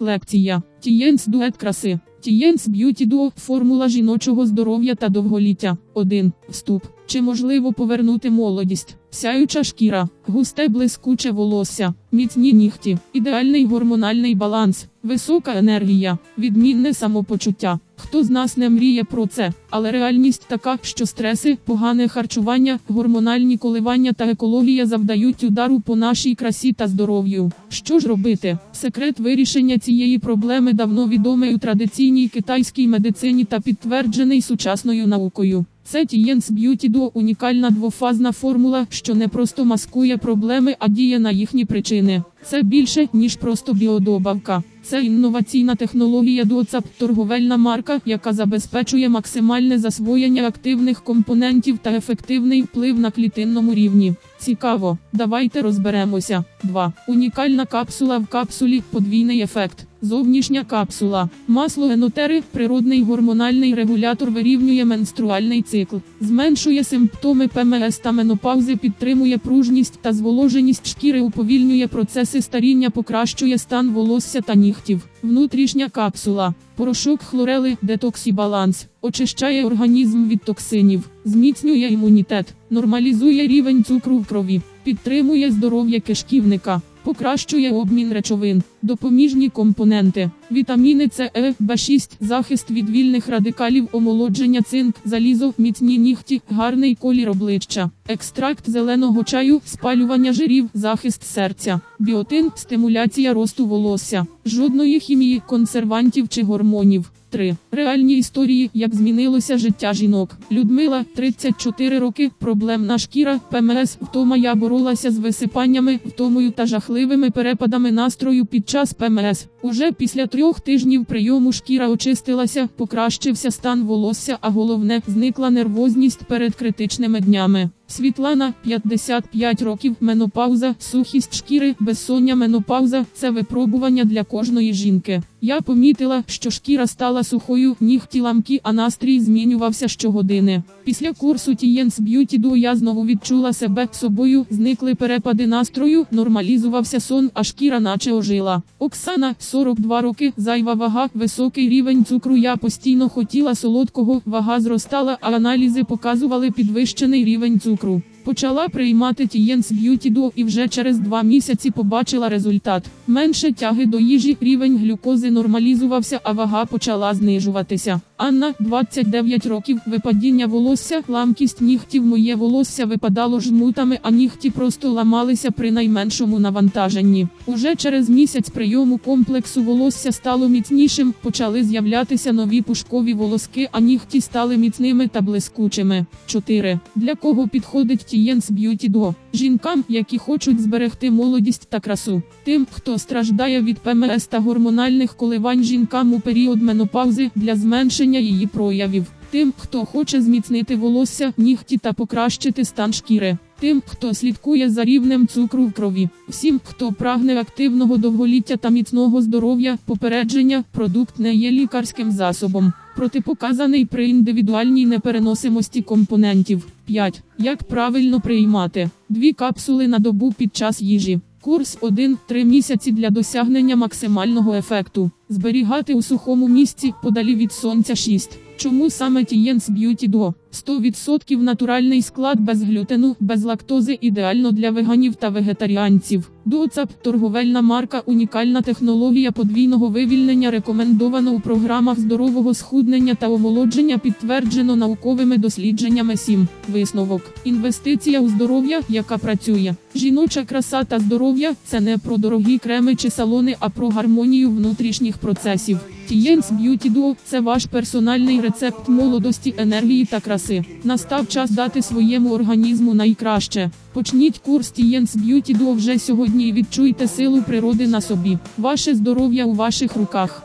Лекція Тієнс дует краси. Тієнс Б'юті Дуо – формула жіночого здоров'я та довголіття. 1. Вступ. Чи можливо повернути молодість? Сяюча шкіра, густе блискуче волосся, міцні нігті, ідеальний гормональний баланс, висока енергія, відмінне самопочуття. Хто з нас не мріє про це, але реальність така, що стреси, погане харчування, гормональні коливання та екологія завдають удару по нашій красі та здоров'ю. Що ж робити? Секрет вирішення цієї проблеми давно відомий у традиційній китайській медицині та підтверджений сучасною наукою. Це Тієнс Б'юті Дуо – унікальна двофазна формула, що не просто маскує проблеми, а діє на їхні причини. Це більше, ніж просто біодобавка. Це інноваційна технологія DOCAP – торговельна марка, яка забезпечує максимальне засвоєння активних компонентів та ефективний вплив на клітинному рівні. Цікаво, давайте розберемося. 2. Унікальна капсула в капсулі подвійний ефект. Зовнішня капсула. Масло енотери, природний гормональний регулятор вирівнює менструальний цикл, зменшує симптоми ПМС та менопаузи, підтримує пружність та зволоженість шкіри, уповільнює процеси старіння, покращує стан волосся та нігтів. Внутрішня капсула. Порошок хлорели, детоксібаланс, очищає організм від токсинів, зміцнює імунітет, нормалізує рівень цукру в крові, підтримує здоров'я кишківника. Покращує обмін речовин, допоміжні компоненти, вітаміни С, Е, Б6, захист від вільних радикалів, омолодження цинк, залізо, міцні нігті, гарний колір обличчя, екстракт зеленого чаю, спалювання жирів, захист серця, біотин, стимуляція росту волосся, жодної хімії, консервантів чи гормонів. 3. Реальні історії, як змінилося життя жінок. Людмила, 34 роки, проблемна шкіра, ПМС, втома я боролася з висипаннями, втомою та жахливими перепадами настрою під час ПМС. Уже після трьох тижнів прийому шкіра очистилася, покращився стан волосся, а головне, зникла нервозність перед критичними днями. Світлана, 55 років, менопауза, сухість шкіри, безсоння менопауза – це випробування для кожної жінки. Я помітила, що шкіра стала сухою, нігті ламкі, а настрій змінювався щогодини. Після курсу Тієнс Б'юті Дуо я знову відчула себе собою, зникли перепади настрою, нормалізувався сон, а шкіра наче ожила. Оксана, 42 роки, зайва вага, високий рівень цукру. Я постійно хотіла солодкого, вага зростала, а аналізи показували підвищений рівень цукру. Почала приймати Тієнс Б'юті Дуо і вже через два місяці побачила результат. Менше тяги до їжі, рівень глюкози нормалізувався, а вага почала знижуватися. Анна, 29 років, випадіння волосся, ламкість нігтів. Моє волосся випадало жмутами, а нігті просто ламалися при найменшому навантаженні. Уже через місяць прийому комплексу волосся стало міцнішим, почали з'являтися нові пушкові волоски, а нігті стали міцними та блискучими. 4. Для кого підходить Тієнс Б'юті Дуо? Жінкам, які хочуть зберегти молодість та красу. Тим, хто страждає від ПМС та гормональних коливань жінкам у період менопаузи для зменшення її проявів. Тим, хто хоче зміцнити волосся, нігті та покращити стан шкіри. Тим, хто слідкує за рівнем цукру в крові. Всім, хто прагне активного довголіття та міцного здоров'я, попередження, продукт не є лікарським засобом. Протипоказаний при індивідуальній непереносимості компонентів. 5. Як правильно приймати дві капсули на добу під час їжі. Курс 1-3 місяці для досягнення максимального ефекту. Зберігати у сухому місці подалі від сонця 6. Чому саме Тієнс Б'юті Дуо? 100% натуральний склад без глютену, без лактози ідеально для веганів та вегетаріанців. Дуоцап – торговельна марка, унікальна технологія подвійного вивільнення рекомендовано у програмах здорового схуднення та омолодження підтверджено науковими дослідженнями 7. Висновок. Інвестиція у здоров'я, яка працює. Жіноча краса та здоров'я – це не про дорогі креми чи салони, а про гармонію внутрішніх процесів. Тієнс Б'юті Дуо – це ваш персональний рецепт молодості, енергії та краси. Настав час дати своєму організму найкраще. Почніть курс Тієнс Б'юті Дуо вже сьогодні і відчуйте силу природи на собі. Ваше здоров'я у ваших руках.